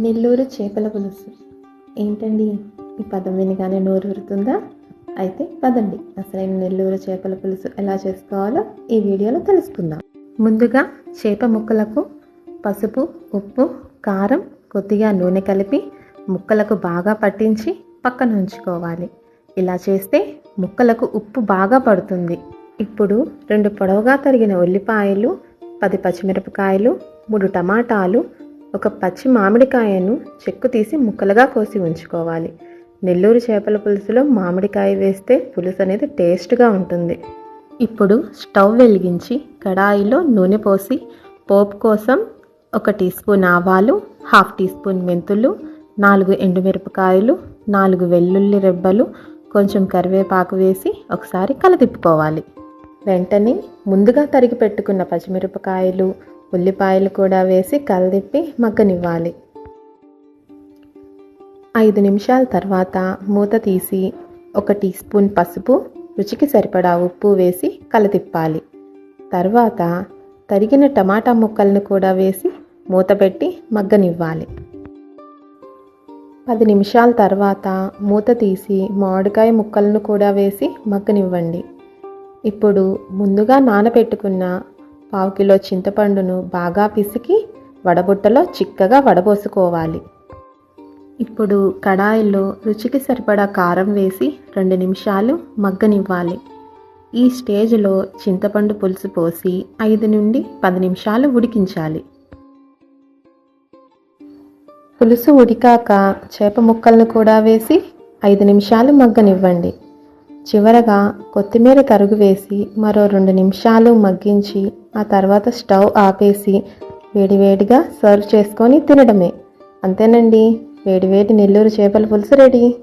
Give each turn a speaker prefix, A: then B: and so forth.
A: నెల్లూరు చేపల పులుసు. ఏంటండి? ఈ పదం వినగానే నోరు ఊరుతుందా అయితే పదండి. అసలైన నెల్లూరు చేపల పులుసు ఎలా చేసుకోవాలో ఈ వీడియోలో తెలుసుకుందాం. ముందుగా చేప ముక్కలకు పసుపు ఉప్పు కారం కొద్దిగా నూనె కలిపి ముక్కలకు బాగా పట్టించి పక్కన ఉంచుకోవాలి. ఇలా చేస్తే ముక్కలకు ఉప్పు బాగా పడుతుంది. ఇప్పుడు రెండు పొడవుగా తరిగిన ఉల్లిపాయలు పది పచ్చిమిరపకాయలు మూడు టమాటాలు ఒక పచ్చి మామిడికాయను చెక్కు తీసి ముక్కలుగా కోసి ఉంచుకోవాలి. నెల్లూరు చేపల పులుసులో మామిడికాయ వేస్తే పులుసు అనేది టేస్ట్గా ఉంటుంది. ఇప్పుడు స్టవ్ వెలిగించి కడాయిలో నూనె పోసి పోపు కోసం ఒక టీ స్పూన్ ఆవాలు హాఫ్ టీ స్పూన్ మెంతులు నాలుగు ఎండుమిరపకాయలు నాలుగు వెల్లుల్లి రెబ్బలు కొంచెం కరివేపాకు వేసి ఒకసారి కలదిప్పుకోవాలి. వెంటనే ముందుగా తరిగి పెట్టుకున్న పచ్చిమిరపకాయలు ఉల్లిపాయలు కూడా వేసి కలదిప్పి మగ్గనివ్వాలి. ఐదు నిమిషాల తర్వాత మూత తీసి ఒక టీ స్పూన్ పసుపు రుచికి సరిపడా ఉప్పు వేసి కలతిప్పాలి తర్వాత తరిగిన టమాటా ముక్కలను కూడా వేసి మూత పెట్టి మగ్గనివ్వాలి. పది నిమిషాల తర్వాత మూత తీసి మామిడికాయ ముక్కలను కూడా వేసి మగ్గనివ్వండి. ఇప్పుడు ముందుగా నానబెట్టుకున్న పావు కిలో చింతపండును బాగా పిసికి వడబుట్టలో చిక్కగా వడబోసుకోవాలి. ఇప్పుడు కడాయిలో రుచికి సరిపడా కారం వేసి రెండు నిమిషాలు మగ్గనివ్వాలి. ఈ స్టేజ్లో చింతపండు పులుసు పోసి ఐదు నుండి పది నిమిషాలు ఉడికించాలి. పులుసు ఉడికాక చేప ముక్కలను కూడా వేసి ఐదు నిమిషాలు మగ్గనివ్వండి. చివరగా కొత్తిమీర తరుగు వేసి మరో రెండు నిమిషాలు మగ్గించి ఆ తర్వాత స్టవ్ ఆపేసి వేడివేడిగా సర్వ్ చేసుకొని తినడమే. అంతేనండి. వేడివేడి నెల్లూరు చేపల పులుసు రెడీ.